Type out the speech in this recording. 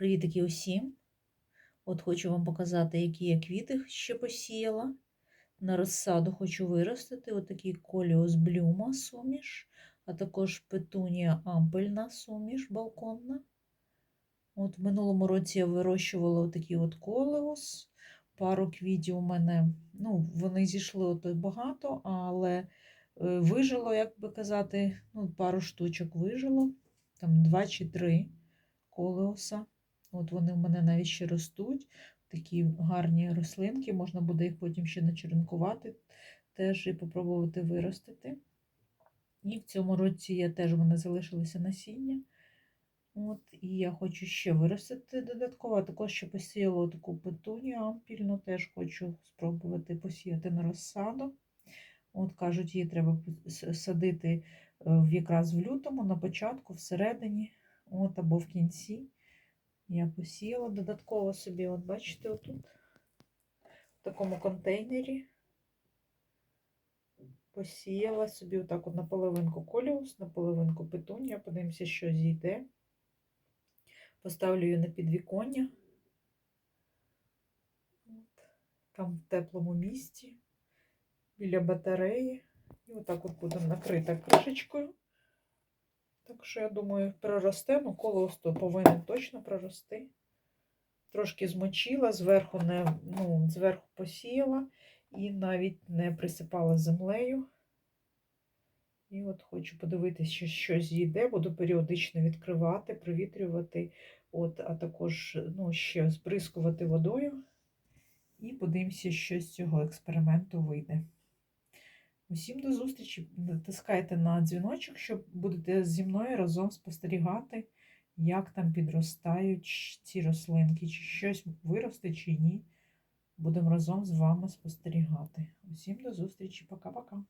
Привітики усім! От хочу вам показати, які я квіти ще посіяла. На розсаду хочу виростити отакий коліус блюма суміш, а також петунія ампельна суміш балконна. От В минулому році я вирощувала отакий от колеус. Пару квітів у мене, ну, вони зійшли от багато, але е, вижило, як би казати, ну, пару штучок вижило, там два чи три колеуса. От вони в мене навіть ще ростуть. Такі гарні рослинки, можна буде їх потім ще начеренкувати теж і попробувати виростити. І в цьому році я теж в мене залишилося насіння. От, І я хочу ще виростити додатково. А також ще посіяла таку петунію ампільну, теж хочу спробувати посіяти на розсаду. От Кажуть, її треба садити е, якраз в лютому, на початку, всередині, от, або в кінці. Я посіяла додатково собі, от бачите, отут, в такому контейнері. Посіяла собі отак от на половинку коліус, на половинку петунія. Подивимося, що зійде. Поставлю її на підвіконня. От. Там в теплому місці, біля батареї. І отак от буде накрита кришечкою. Так що, я думаю, проросте, ну колос повинен точно прорости. Трошки змочила, зверху не, ну, зверху посіяла і навіть не присипала землею. І от хочу подивитися, що щось зійде, буду періодично відкривати, провітрювати, от, а також ну, ще збризкувати водою. І подивимося, що з цього експерименту вийде. Усім до зустрічі. Натискайте на дзвіночок, щоб будете зі мною разом спостерігати, як там підростають ці рослинки, чи щось виросте, чи ні. Будемо разом з вами спостерігати. Усім до зустрічі. Пока-пока.